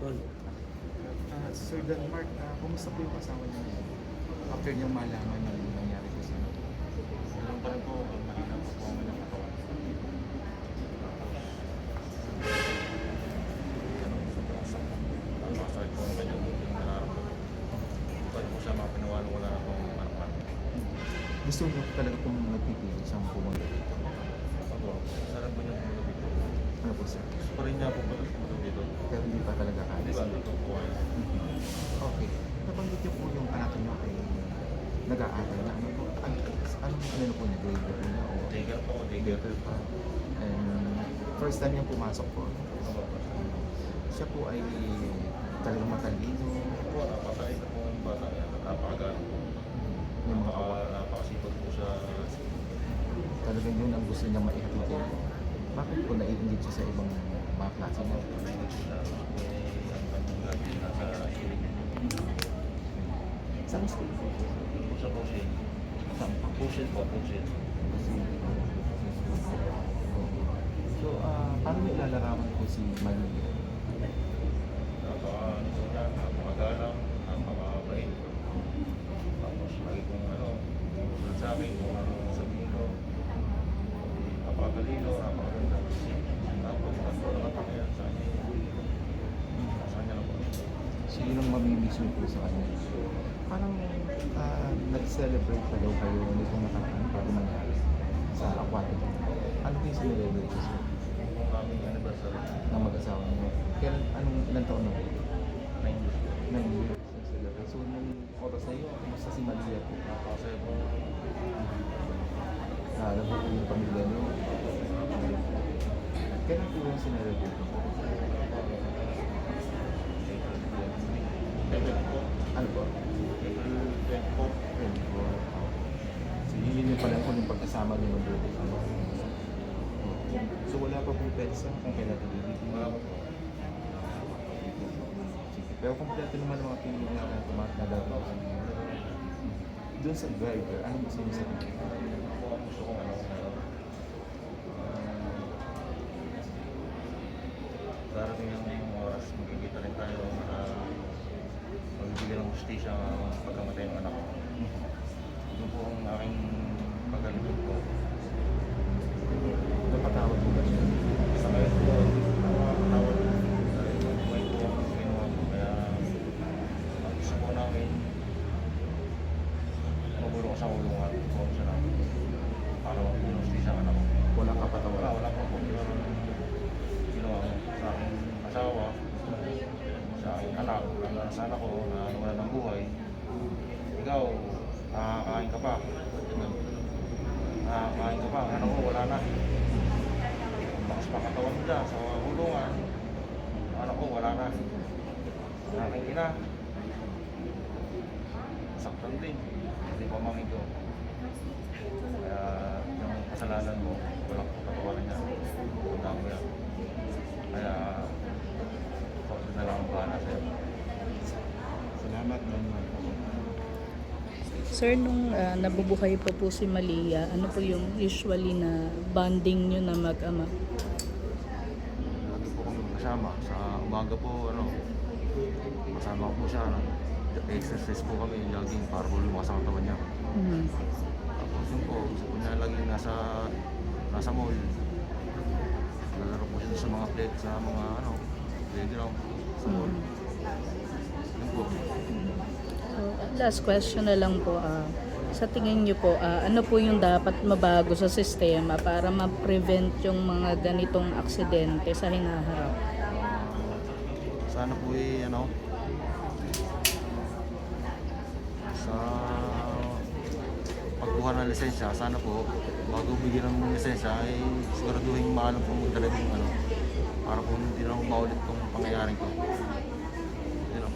Tol. Ah, Sir Denmark, uh, kumusta po yung asawa niyo? After niyang malaman yung nangyari po sa inyo. Ganun pa rin po, mahina po po ang kanyang katawan. Masakit po ang kanyang yung nararamdaman. Rin po siya mapinawalang wala na po ang anak Gusto po talaga kung nagpipilit siyang pumunta dito. Ako, sarap po niya pumunta dito. Ano po sir? Gusto pa rin niya po pumunta dito. Pero hindi pa talaga kaya. Hindi ba, ito po ay Okay. Nabanggit niyo po yung anak niyo ay nag-aaral na. Ano po? Ano, ano na po niya? Grade na po niya? O daycare po, daycare pa? And first time niyang pumasok po. Siya po ay talagang matalino. Po, napakait na po ang bata niya. Napakagaling po. Yung mga kawa. napakasipag po siya. Talagang yun ang gusto niya maihatid niya. Bakit po naiingit siya sa ibang mga klase niya? Sa Pusin. Pusin po, Pusin. So, ah paano niyo ilalarawan po si Malia? Napaka, po niya, napakagalang, napakabait. Tapos lagi kong ano, sa akin kung ano ko. Eh, Napakagalino, napakaganda. Tapos, tatlo na kapakayan sa kanya. Sa kanya na po. So, yun ang mamimiss niyo po sa kanya nag-celebrate na daw kayo nitong nakaraan bago mangyari sa aquatic. Ano yung sinelebrate sa Aming anniversary. Ng mag-asawa niyo. Kailan, anong ilang taon na? 9 years. 9 years. Celebrate. So, nung oras na yun, kumusta si Maria po? Kasi po, ah, naalala po yung pamilya niyo. Kailan po yung sinelebrate mo? Ano po? April 24. 24 So yun yung pala po yung pagkasama niyo ng birthday ko. So wala pa po petsa kung kailan ito bibigyan. Pero kompleto naman ang mga pinili na tumat na daw. Ano? Doon sa driver, ano gusto niyo sa driver? Gusto ko ano. Ang pagkamatay ng anak ko. Yun po ang aking pagkalipod ko. Napatawad mo ba siya? Sa ngayon po, nakakatawad dahil may po ang ginawa ko. Kaya ang gusto po namin, magulong sa kulungan po siya na para magbibigay ng justisya ang anak ko. Walang Wala, kapatawaran. wala po po. Pero ginawa ko sa aking asawa, anak, sa anak ko na wala ng buhay. Ikaw, nakakain ka pa. Nakakain ka pa. Anak ko, wala na. Ang Bakas pa katawan mo dyan sa kulungan. Ang anak ko, wala na. Aking ina, saktan din. Hindi pa mami ko. Kaya yung kasalanan mo, walang pagkatawaran niya. Tanda mo yan. Kaya, ikaw na lang ang bahala sa'yo. Salamat naman. Sir, nung ah, nabubuhay pa po si Malia, ano po yung usually na bonding nyo na mag-ama? Lagi po kami kasama. Sa umaga po, ano, kasama ko po siya. Ano, exercise po kami, jogging para po lumakas ang katawan niya. Mhm. Tapos yun po, gusto po niya lagi nasa, nasa mall. Lalaro po siya sa mga plate, sa mga ano, playground, sa mall. Mhm. Last question na lang po. ah, sa tingin nyo po, ah, ano po yung dapat mabago sa sistema para ma-prevent yung mga ganitong aksidente sa hinaharap? Sana po eh, ano, sa pagkuha ng lisensya, sana po, bago bigyan ng lisensya, ay siguraduhin maalam po talaga yung ano, para po hindi na maulit tong pangyayaring to. Yun lang